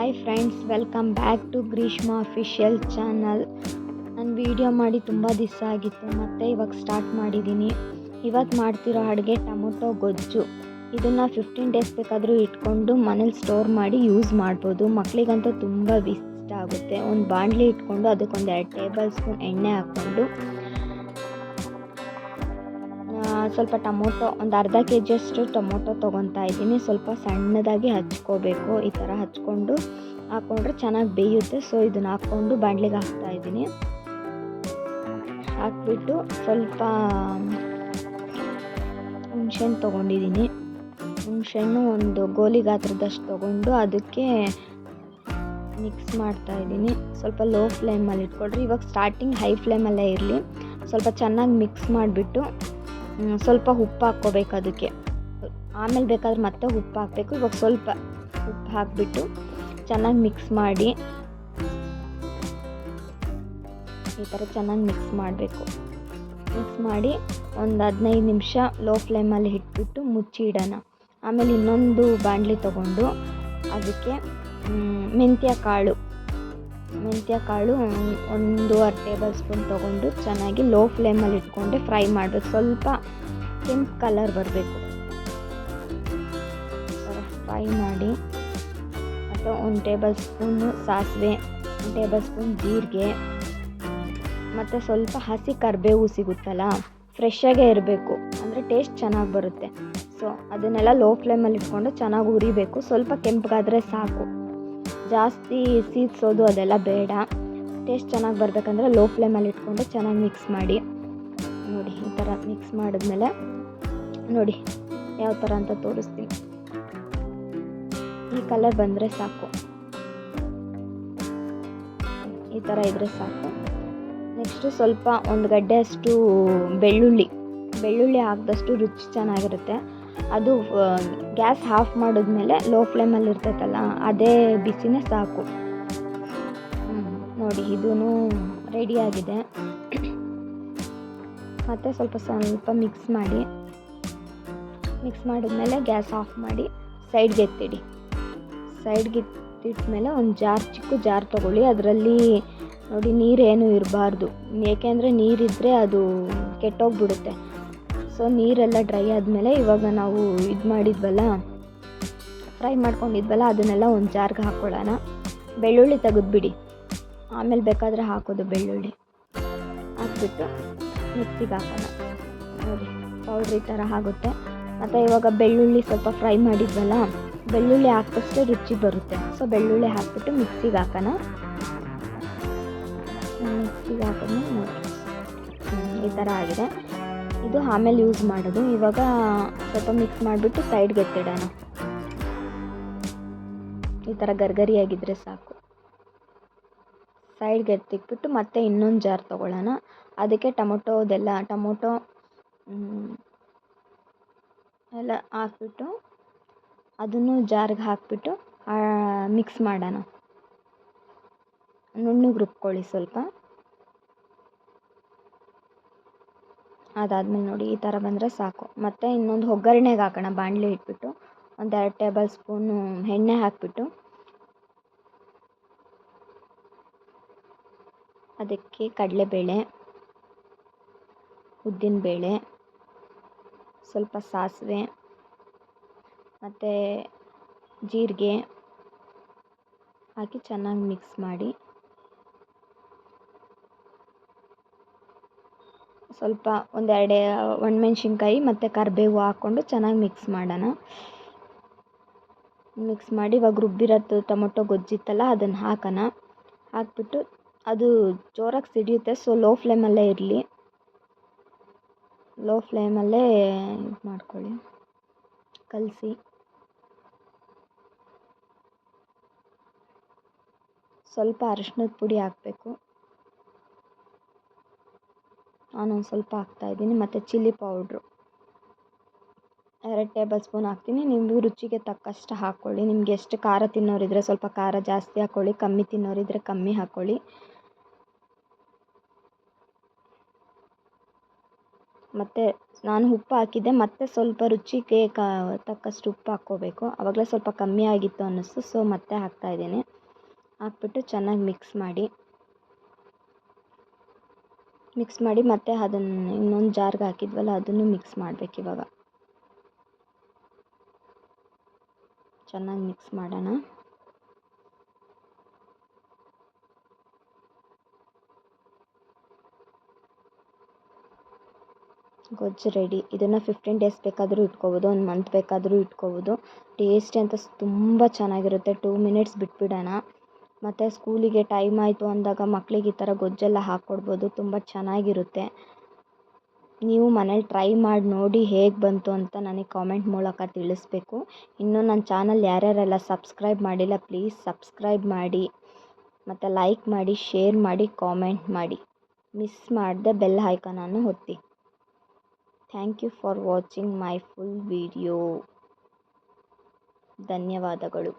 Hi friends welcome back to Greeshma official channel ನಾನು video ಮಾಡಿ ತುಂಬ ದಿವಸ ಆಗಿತ್ತು, ಮತ್ತು ಇವಾಗ ಸ್ಟಾರ್ಟ್ ಮಾಡಿದ್ದೀನಿ ಇವತ್ತು ಮಾಡ್ತಿರೋ ಅಡುಗೆ ಟೊಮೊಟೊ ಗೊಜ್ಜು. ಇದನ್ನು ಫಿಫ್ಟೀನ್ ಡೇಸ್ ಬೇಕಾದರೂ ಇಟ್ಕೊಂಡು ಮನೇಲಿ ಸ್ಟೋರ್ ಮಾಡಿ ಯೂಸ್ ಮಾಡ್ಬೋದು. ಮಕ್ಕಳಿಗಂತೂ ತುಂಬ ಇಷ್ಟ ಆಗುತ್ತೆ. ಒಂದು ಬಾಣಲಿ ಇಟ್ಕೊಂಡು ಅದಕ್ಕೊಂದು ಎರಡು ಟೇಬಲ್ ಸ್ಪೂನ್ ಎಣ್ಣೆ ಹಾಕ್ಕೊಂಡು ಸ್ವಲ್ಪ ಟೊಮೊಟೊ, ಒಂದು ಅರ್ಧ ಕೆ ಜಿಯಷ್ಟು ಟೊಮೊಟೊ ತೊಗೊತಾ ಇದ್ದೀನಿ. ಸ್ವಲ್ಪ ಸಣ್ಣದಾಗಿ ಹಚ್ಕೋಬೇಕು. ಈ ಥರ ಹಚ್ಕೊಂಡು ಹಾಕ್ಕೊಂಡ್ರೆ ಚೆನ್ನಾಗಿ ಬೇಯುತ್ತೆ. ಸೊ ಇದನ್ನ ಹಾಕ್ಕೊಂಡು ಬಾಣ್ಲಿಗೆ ಹಾಕ್ತಾ ಇದ್ದೀನಿ. ಹಾಕ್ಬಿಟ್ಟು ಸ್ವಲ್ಪ ಹುಣ್ಸೆಹಣ್ಣು ತೊಗೊಂಡಿದ್ದೀನಿ. ಹುಣ್ಸೆಣ್ಣು ಒಂದು ಗೋಲಿ ಗಾತ್ರದಷ್ಟು ತೊಗೊಂಡು ಅದಕ್ಕೆ ಮಿಕ್ಸ್ ಮಾಡ್ತಾ ಇದ್ದೀನಿ. ಸ್ವಲ್ಪ ಲೋ ಫ್ಲೇಮಲ್ಲಿ ಇಟ್ಕೊಳ್ರಿ ಇವಾಗ ಸ್ಟಾರ್ಟಿಂಗ್ ಹೈ ಫ್ಲೇಮಲ್ಲೇ ಇರಲಿ. ಸ್ವಲ್ಪ ಚೆನ್ನಾಗಿ ಮಿಕ್ಸ್ ಮಾಡಿಬಿಟ್ಟು ಸ್ವಲ್ಪ ಉಪ್ಪು ಹಾಕ್ಕೋಬೇಕು ಅದಕ್ಕೆ. ಆಮೇಲೆ ಬೇಕಾದ್ರೆ ಮತ್ತೆ ಉಪ್ಪು ಹಾಕಬೇಕು. ಇವಾಗ ಸ್ವಲ್ಪ ಉಪ್ಪು ಹಾಕಿಬಿಟ್ಟು ಚೆನ್ನಾಗಿ ಮಿಕ್ಸ್ ಮಾಡಿ ಈ ಥರ ಚೆನ್ನಾಗಿ ಮಿಕ್ಸ್ ಮಾಡಬೇಕು. ಮಿಕ್ಸ್ ಮಾಡಿ ಒಂದು ಹದಿನೈದು ನಿಮಿಷ ಲೋ ಫ್ಲೇಮಲ್ಲಿ ಇಟ್ಬಿಟ್ಟು ಮುಚ್ಚಿ ಇಡೋಣ. ಆಮೇಲೆ ಇನ್ನೊಂದು ಬಾಂಡ್ಲಿ ತೊಗೊಂಡು ಅದಕ್ಕೆ ಮೆಂತ್ಯ ಕಾಳು. ಮೆಂತ್ಯ ಕಾಳು ಒಂದೂವರೆ ಟೇಬಲ್ ಸ್ಪೂನ್ ತೊಗೊಂಡು ಚೆನ್ನಾಗಿ ಲೋ ಫ್ಲೇಮಲ್ಲಿ ಇಟ್ಕೊಂಡೆ ಫ್ರೈ ಮಾಡಬೇಕು. ಸ್ವಲ್ಪ ಕೆಂಪು ಕಲರ್ ಬರಬೇಕು. ಫ್ರೈ ಮಾಡಿ, ಮತ್ತು ಒಂದು ಟೇಬಲ್ ಸ್ಪೂನು ಸಾಸಿವೆ, ಒಂದು ಟೇಬಲ್ ಸ್ಪೂನ್ ಜೀರಿಗೆ, ಮತ್ತು ಸ್ವಲ್ಪ ಹಸಿ ಕರಿಬೇವು ಸಿಗುತ್ತಲ್ಲ ಫ್ರೆಶಾಗೇ ಇರಬೇಕು. ಅಂದರೆ ಟೇಸ್ಟ್ ಚೆನ್ನಾಗಿ ಬರುತ್ತೆ. ಸೊ ಅದನ್ನೆಲ್ಲ ಲೋ ಫ್ಲೇಮಲ್ಲಿ ಇಟ್ಕೊಂಡು ಚೆನ್ನಾಗಿ ಉರಿಬೇಕು ಸ್ವಲ್ಪ ಕೆಂಪಗಾದರೆ ಸಾಕು. ಜಾಸ್ತಿ ಸೀದ್ಸೋದು ಅದೆಲ್ಲ ಬೇಡ. ಟೇಸ್ಟ್ ಚೆನ್ನಾಗಿ ಬರಬೇಕಂದ್ರೆ ಲೋ ಫ್ಲೇಮಲ್ಲಿ ಇಟ್ಕೊಂಡು ಚೆನ್ನಾಗಿ ಮಿಕ್ಸ್ ಮಾಡಿ. ನೋಡಿ, ಈ ಥರ ಮಿಕ್ಸ್ ಮಾಡಿದ್ಮೇಲೆ ನೋಡಿ, ಯಾವ ಥರ ಅಂತ ತೋರಿಸ್ತೀನಿ. ಈ ಕಲರ್ ಬಂದರೆ ಸಾಕು. ಈ ಥರ ಇದ್ರೆ ಸಾಕು. ನೆಕ್ಸ್ಟು ಸ್ವಲ್ಪ ಒಂದು ಗಡ್ಡೆಯಷ್ಟು ಬೆಳ್ಳುಳ್ಳಿ. ಬೆಳ್ಳುಳ್ಳಿ ಹಾಕಿದಷ್ಟು ರುಚಿ ಚೆನ್ನಾಗಿರುತ್ತೆ. ಅದು ಗ್ಯಾಸ್ ಆಫ್ ಮಾಡಿದ್ಮೇಲೆ ಲೋ ಫ್ಲೇಮಲ್ಲಿ ಇರ್ತೈತಲ್ಲ, ಅದೇ ಬಿಸಿನೇ ಸಾಕು. ನೋಡಿ ಇದೂ ರೆಡಿಯಾಗಿದೆ ಮತ್ತು ಸ್ವಲ್ಪ ಸ್ವಲ್ಪ ಮಿಕ್ಸ್ ಮಾಡಿ ಮಿಕ್ಸ್ ಮಾಡಿದ್ಮೇಲೆ ಗ್ಯಾಸ್ ಆಫ್ ಮಾಡಿ ಸೈಡ್ಗೆ ಎತ್ತಿಡಿ. ಸೈಡ್ಗೆ ಎತ್ತಿಟ್ಮೇಲೆ ಒಂದು ಜಾರ್, ಚಿಕ್ಕ ಜಾರ್ ತೊಗೊಳ್ಳಿ. ಅದರಲ್ಲಿ ನೋಡಿ ನೀರೇನು ಇರಬಾರ್ದು. ಏಕೆಂದರೆ ನೀರಿದ್ದರೆ ಅದು ಕೆಟ್ಟೋಗ್ಬಿಡುತ್ತೆ. ಸೊ ನೀರೆಲ್ಲ ಡ್ರೈ ಆದಮೇಲೆ ಇವಾಗ ನಾವು ಇದು ಮಾಡಿದ್ವಲ್ಲ, ಫ್ರೈ ಮಾಡ್ಕೊಂಡಿದ್ವಲ್ಲ, ಅದನ್ನೆಲ್ಲ ಒಂದು ಜಾರ್ಗೆ ಹಾಕ್ಕೊಳ್ಳೋಣ ಬೆಳ್ಳುಳ್ಳಿ ತೆಗೆದ್ಬಿಡಿ. ಆಮೇಲೆ ಬೇಕಾದರೆ ಹಾಕೋದು ಬೆಳ್ಳುಳ್ಳಿ. ಹಾಕ್ಬಿಟ್ಟು ಮಿಕ್ಸಿಗೆ ಹಾಕೋಣ. ನೋಡಿ ಪೌಡ್ರಿ ಈ ಥರ ಆಗುತ್ತೆ. ಮತ್ತು ಇವಾಗ ಬೆಳ್ಳುಳ್ಳಿ ಸ್ವಲ್ಪ ಫ್ರೈ ಮಾಡಿದ್ವಲ್ಲ, ಬೆಳ್ಳುಳ್ಳಿ ಹಾಕಿದಷ್ಟೇ ರುಚಿ ಬರುತ್ತೆ. ಸೊ ಬೆಳ್ಳುಳ್ಳಿ ಹಾಕ್ಬಿಟ್ಟು ಮಿಕ್ಸಿಗೆ ಹಾಕೋಣ. ಮಿಕ್ಸಿಗೆ ಹಾಕೋಣ, ನೋಡಿ. ಈ ಥರ ಆಗಿದೆ. ಇದು ಆಮೇಲೆ ಯೂಸ್ ಮಾಡೋದು. ಇವಾಗ ಸ್ವಲ್ಪ ಮಿಕ್ಸ್ ಮಾಡಿಬಿಟ್ಟು ಸೈಡ್ಗೆ ಎತ್ತಿಡೋಣ ಈ ಥರ ಗರ್ಗರಿಯಾಗಿದ್ದರೆ ಸಾಕು. ಸೈಡ್ಗೆ ಎತ್ತಿಟ್ಬಿಟ್ಟು ಮತ್ತೆ ಇನ್ನೊಂದು ಜಾರ್ ತೊಗೊಳ್ಳೋಣ. ಅದಕ್ಕೆ ಟೊಮೊಟೊದೆಲ್ಲ, ಟೊಮೊಟೊ ಎಲ್ಲ ಹಾಕ್ಬಿಟ್ಟು ಅದನ್ನು ಜಾರ್ಗೆ ಹಾಕ್ಬಿಟ್ಟು ಮಿಕ್ಸ್ ಮಾಡೋಣ. ನುಣ್ಣಗೆ ರುಬ್ಕೊಳ್ಳಿ ಸ್ವಲ್ಪ. ಅದಾದಮೇಲೆ ನೋಡಿ ಈ ಥರ ಬಂದರೆ ಸಾಕು. ಮತ್ತು ಇನ್ನೊಂದು ಒಗ್ಗರಣೆಗೆ ಹಾಕೋಣ, ಬಾಣಲೆ ಇಟ್ಬಿಟ್ಟು. ಒಂದು ಎರಡು ಟೇಬಲ್ ಸ್ಪೂನು ಎಣ್ಣೆ ಹಾಕಿಬಿಟ್ಟು. ಅದಕ್ಕೆ ಕಡಲೆಬೇಳೆ, ಉದ್ದಿನಬೇಳೆ, ಸ್ವಲ್ಪ ಸಾಸಿವೆ, ಮತ್ತು ಜೀರಿಗೆ ಹಾಕಿ ಚೆನ್ನಾಗಿ ಮಿಕ್ಸ್ ಮಾಡಿ. ಸ್ವಲ್ಪ ಒಂದೆರಡು ಒಣಮೆಣ್ಸಿನ್ಕಾಯಿ ಮತ್ತು ಕರಿಬೇವು ಹಾಕ್ಕೊಂಡು ಚೆನ್ನಾಗಿ ಮಿಕ್ಸ್ ಮಾಡೋಣ. ಮಿಕ್ಸ್ ಮಾಡಿ ಇವಾಗ ರುಬ್ಬಿರೋದು ಟೊಮೊಟೊ ಗೊಜ್ಜಿತ್ತಲ್ಲ, ಅದನ್ನು ಹಾಕೋಣ. ಹಾಕ್ಬಿಟ್ಟು ಅದು ಜೋರಾಗಿ ಸಿಡಿಯುತ್ತೆ ಸೊ ಲೋ ಫ್ಲೇಮಲ್ಲೇ ಇರಲಿ. ಲೋ ಫ್ಲೇಮಲ್ಲೇ ಇದು ಮಾಡ್ಕೊಳ್ಳಿ, ಕಲಸಿ. ಸ್ವಲ್ಪ ಅರಿಶಿನದ ಪುಡಿ ಹಾಕಬೇಕು. ನಾನೊಂದು ಸ್ವಲ್ಪ ಹಾಕ್ತಾಯಿದ್ದೀನಿ ಮತ್ತು ಚಿಲ್ಲಿ ಪೌಡ್ರು. ಎರಡು ಟೇಬಲ್ ಸ್ಪೂನ್ ಹಾಕ್ತೀನಿ. ನಿಮ್ಮದು ರುಚಿಗೆ ತಕ್ಕಷ್ಟು ಹಾಕ್ಕೊಳ್ಳಿ ನಿಮ್ಗೆ ಎಷ್ಟು ಖಾರ ತಿನ್ನೋರಿದ್ರೆ ಸ್ವಲ್ಪ ಖಾರ ಜಾಸ್ತಿ ಹಾಕ್ಕೊಳ್ಳಿ ಕಮ್ಮಿ ತಿನ್ನೋರಿದ್ರೆ ಕಮ್ಮಿ ಹಾಕ್ಕೊಳ್ಳಿ ಮತ್ತು ನಾನು ಉಪ್ಪು ಹಾಕಿದ್ದೆ. ಮತ್ತೆ ಸ್ವಲ್ಪ ರುಚಿಗೆ ಕ, ತಕ್ಕಷ್ಟು ಉಪ್ಪು ಹಾಕ್ಕೋಬೇಕು. ಆವಾಗಲೇ ಸ್ವಲ್ಪ ಕಮ್ಮಿ ಆಗಿತ್ತು ಅನ್ನಿಸ್ತು. ಸೊ ಮತ್ತೆ ಹಾಕ್ತಾಯಿದ್ದೀನಿ ಹಾಕ್ಬಿಟ್ಟು ಚೆನ್ನಾಗಿ ಮಿಕ್ಸ್ ಮಾಡಿ. ಮಿಕ್ಸ್ ಮಾಡಿ ಮತ್ತೆ ಅದನ್ನು ಇನ್ನೊಂದು ಜಾರ್ಗೆ ಹಾಕಿದ್ವಲ್ಲ, ಅದನ್ನು ಮಿಕ್ಸ್ ಮಾಡಬೇಕು ಇವಾಗ. ಚೆನ್ನಾಗಿ ಮಿಕ್ಸ್ ಮಾಡೋಣ. ಗೊಜ್ಜು ರೆಡಿ ಇದನ್ನು ಫಿಫ್ಟೀನ್ ಡೇಸ್ ಬೇಕಾದರೂ ಇಟ್ಕೋಬೋದು, ಒಂದು ಮಂತ್ ಬೇಕಾದರೂ ಇಟ್ಕೋಬೋದು. ಟೇಸ್ಟ್ ಅಂತ ತುಂಬ ಚೆನ್ನಾಗಿರುತ್ತೆ. ಟೂ ಮಿನಿಟ್ಸ್ ಬಿಟ್ಬಿಡೋಣ. ಮತ್ತು ಸ್ಕೂಲಿಗೆ ಟೈಮ್ ಆಯಿತು ಅಂದಾಗ ಮಕ್ಳಿಗೆ ಈ ಥರ ಗೊಜ್ಜೆಲ್ಲ ಹಾಕ್ಕೊಡ್ಬೋದು, ತುಂಬ ಚೆನ್ನಾಗಿರುತ್ತೆ. ನೀವು ಮನೇಲಿ ಟ್ರೈ ಮಾಡಿ ನೋಡಿ ಹೇಗೆ ಬಂತು ಅಂತ ನನಗೆ ಕಾಮೆಂಟ್ ಮೂಲಕ ತಿಳಿಸ್ಬೇಕು. ಇನ್ನೂ ನನ್ನ ಚಾನಲ್ ಯಾರ್ಯಾರೆಲ್ಲ ಸಬ್ಸ್ಕ್ರೈಬ್ ಮಾಡಿಲ್ಲ ಪ್ಲೀಸ್ ಸಬ್ಸ್ಕ್ರೈಬ್ ಮಾಡಿ, ಮತ್ತು ಲೈಕ್ ಮಾಡಿ, ಶೇರ್ ಮಾಡಿ, ಕಾಮೆಂಟ್ ಮಾಡಿ. ಮಿಸ್ ಮಾಡದೆ ಬೆಲ್ ಐಕಾನನ್ನು ಒತ್ತಿ. Thank you for watching my full video. ಧನ್ಯವಾದಗಳು.